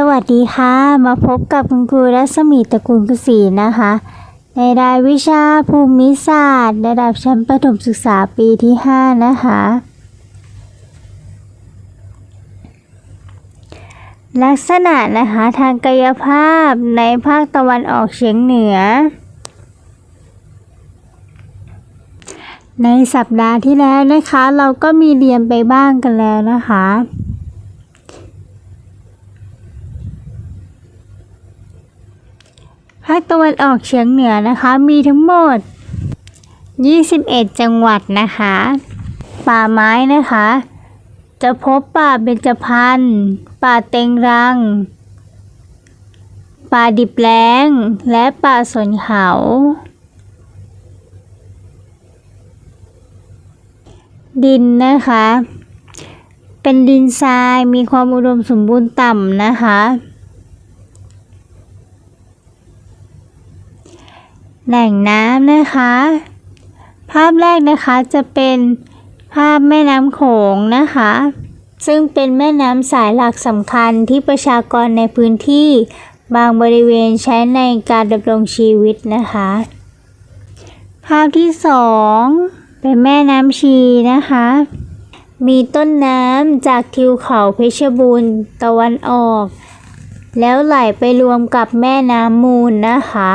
สวัสดีค่ะ มาพบกับคุณครูรัศมีตระกูลกุศีนะคะ ในรายวิชาภูมิศาสตร์ ระดับชั้นประถมศึกษาปีที่ 5 นะคะ ลักษณะนะคะทางกายภาพในภาคตะวันออกเฉียงเหนือ ในสัปดาห์ที่แล้วนะคะ เราก็มีเรียนไปบ้างกันแล้วนะคะ ภาคตะวันออกเฉียงเหนือนะคะ มีทั้งหมด 21 จังหวัดนะคะ ป่าไม้นะคะ จะพบป่าเบญจพรรณป่าเต็งรัง ป่าดิบแล้ง และป่าสนเขา ดินนะคะ เป็นดินทรายมีความอุดมสมบูรณ์ต่ำนะคะ แหล่งน้ำนะคะ ภาพแรกนะคะจะเป็นภาพแม่น้ำโขงนะคะ ซึ่งเป็นแม่น้ำสายหลักสำคัญที่ประชากรในพื้นที่บางบริเวณใช้ในการดำรงชีวิตนะคะ ภาพที่สองเป็นแม่น้ำชีนะคะ มีต้นน้ำจากทิวเขาเพชรบูรณ์ตะวันออก แล้วไหลไปรวมกับแม่น้ำมูลนะคะ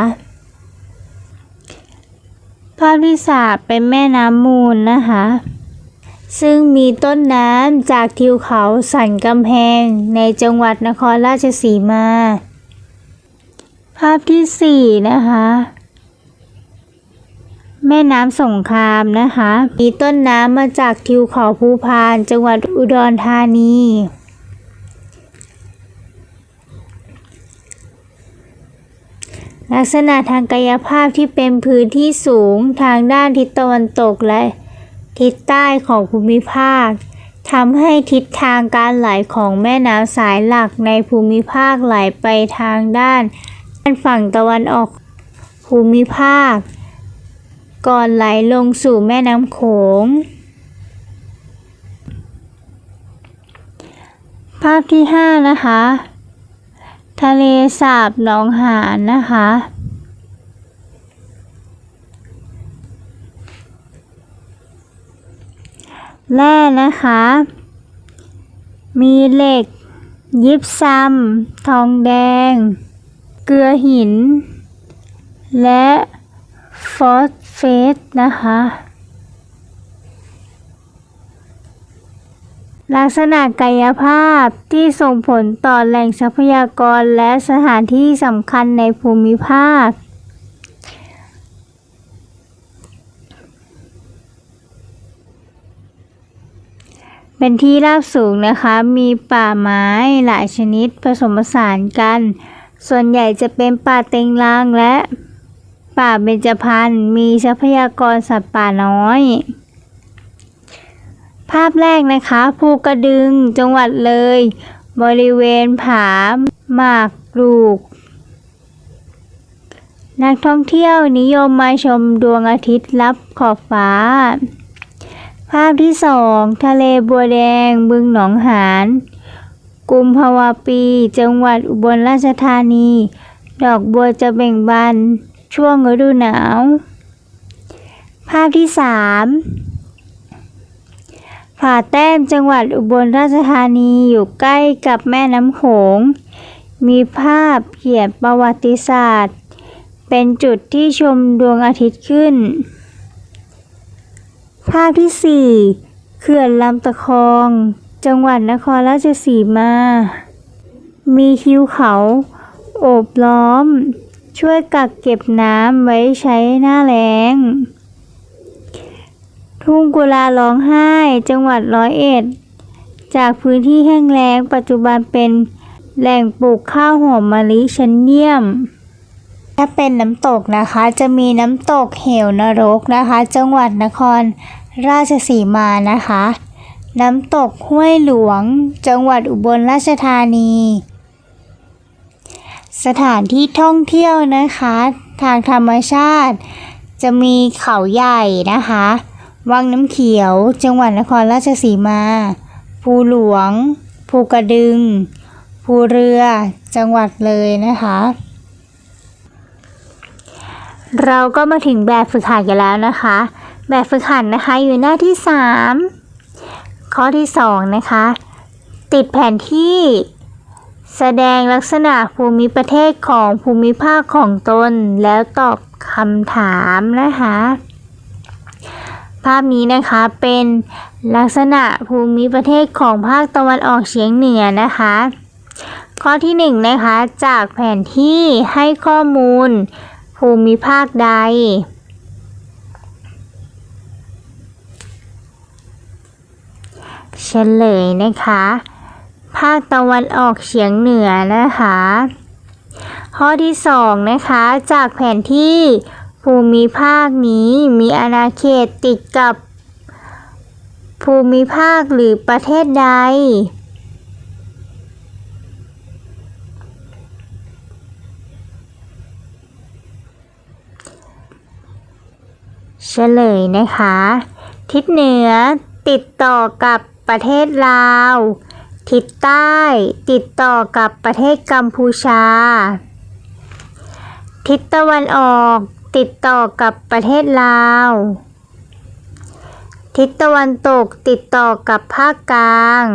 ภาพที่สามเป็นแม่น้ำมูลนะคะ ซึ่งมีต้นน้ำจากทิวเขาสันกำแพงในจังหวัดนครราชสีมา ภาพที่สี่นะคะแม่น้ำสงครามนะคะ มีต้นน้ำมาจากทิวเขาภูพาน จังหวัดอุดรธานี ลักษณะทางกายภาพที่เป็นพื้นที่สูงทางด้านทิศตะวันตกและทิศใต้ของภูมิภาคทำให้ทิศทางการไหลของแม่น้ำสายหลักในภูมิภาคไหลไปทางด้านด้านฝั่งตะวันออกภูมิภาค ก่อนไหลลงสู่แม่น้ำโขง ภาพที่ 5 นะคะ ทะเลสาบหนองหานนะคะ แร่นะคะ มีเหล็ก ยิบซัม ทองแดง เกลือหิน และฟอสเฟตนะคะ ลักษณะกายภาพที่ส่งผลต่อแหล่งทรัพยากรและสถานที่สำคัญในภูมิภาค เป็นที่ราบสูงนะคะ มีป่าไม้หลายชนิดผสมผสานกัน ส่วนใหญ่จะเป็นป่าเต็งรังและป่าเบญจพรรณมีทรัพยากรสัตว์ป่าน้อย ภาพแรกนะคะภูกระดึงจังหวัดเลย บริเวณผาหมากรูก นักท่องเที่ยวนิยมมาชมดวงอาทิตย์ลับขอบฟ้า ภาพที่สองทะเลบัวแดงบึงหนองหานกุมภาวาปี จังหวัดอุบลราชธานี ดอกบัวจะเบ่งบานช่วงฤดูหนาว ภาพที่สาม ผาแต้มจังหวัดอุบลราชธานีอยู่ใกล้กับแม่น้ำโขง มีภาพเขียนประวัติศาสตร์ เป็นจุดที่ชมดวงอาทิตย์ขึ้น ภาพที่สี่เขื่อนลำตะคอง จังหวัดนครราชสีมา มีทิวเขาโอบล้อม ช่วยกักเก็บน้ำไว้ใช้หน้าแล้ง ทุ่งกุลาร้องไห้ จังหวัดร้อยเอ็ด จากพื้นที่แห้งแล้งปัจจุบันเป็นแหล่งปลูกข้าวหอมมะลิชั้นเยี่ยม ถ้าเป็นน้ำตกนะคะ จะมีน้ำตกเหวนรกนะคะ จังหวัดนครราชสีมานะคะ น้ำตกห้วยหลวง จังหวัดอุบลราชธานี สถานที่ท่องเที่ยวนะคะ ทางธรรมชาติ จะมีเขาใหญ่นะคะ วังน้ำเขียว จังหวัดนครราชสีมา ภูหลวง ภูกระดึง ภูเรือ จังหวัดเลยนะคะ เราก็มาถึงแบบฝึกหัดกันแล้วนะคะ แบบฝึกหัดนะคะอยู่หน้าที่ 3 ข้อที่ 2 นะคะ ติดแผนที่แสดงลักษณะภูมิประเทศของภูมิภาคของตนแล้วตอบคำถามนะคะ ภาพนี้นะคะเป็นลักษณะภูมิประเทศของภาคตะวันออกเฉียงเหนือนะคะ ข้อที่หนึ่งนะคะจากแผนที่ให้ข้อมูล ภูมิภาคใด เฉลยนะคะ ภาคตะวันออกเฉียงเหนือนะคะ ข้อที่สองนะคะจากแผนที่ ภูมิภาคนี้มีอาณาเขตติดกับ ภูมิภาคหรือประเทศใด เฉลยนะคะ ทิศเหนือติดต่อกับประเทศลาว ทิศใต้ติดต่อกับประเทศกัมพูชา ทิศตะวันออก ติดต่อกับประเทศลาว ทิศตะวันตกติดต่อกับภาคกลาง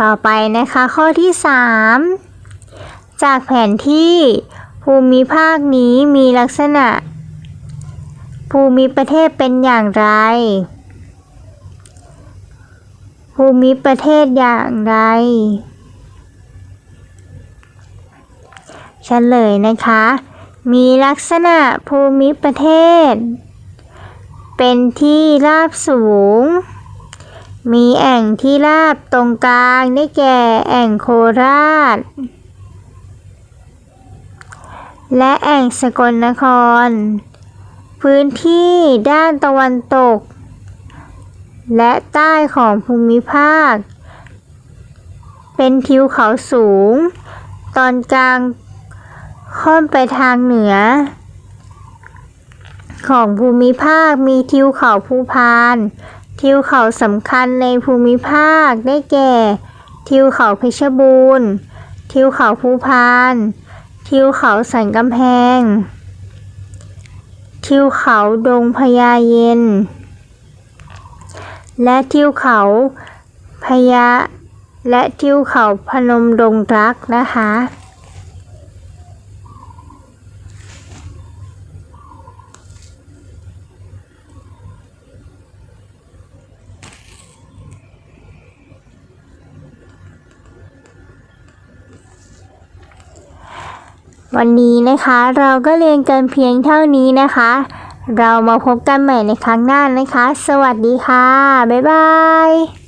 ต่อไปนะคะข้อที่ 3 จากแผนที่ภูมิภาคนี้มีลักษณะ ภูมิประเทศเป็นอย่างไร ภูมิประเทศอย่างไร เฉลยนะคะ มีลักษณะภูมิประเทศ เป็นที่ราบสูง มีแอ่งที่ราบตรงกลางได้แก่แอ่งโคราช และแอ่งสกลนคร พื้นที่ด้านตะวันตก และใต้ของภูมิภาค เป็นทิวเขาสูง ตอนกลาง ค่อนไปทางเหนือ ของภูมิภาคมีทิวเขาภูพาน ทิวเขาสำคัญในภูมิภาคได้แก่ ทิวเขาเพชรบูรณ์ ทิวเขาภูพาน ทิวเขาสันกำแพง ทิวเขาดงพญาเย็น และทิวเขาพญาและทิวเขาพนมดงรักนะคะ วันนี้นะคะเราก็เรียนกันเพียงเท่านี้นะคะ เรามาพบกันใหม่ในครั้งหน้านะคะ สวัสดีค่ะ บ๊ายบาย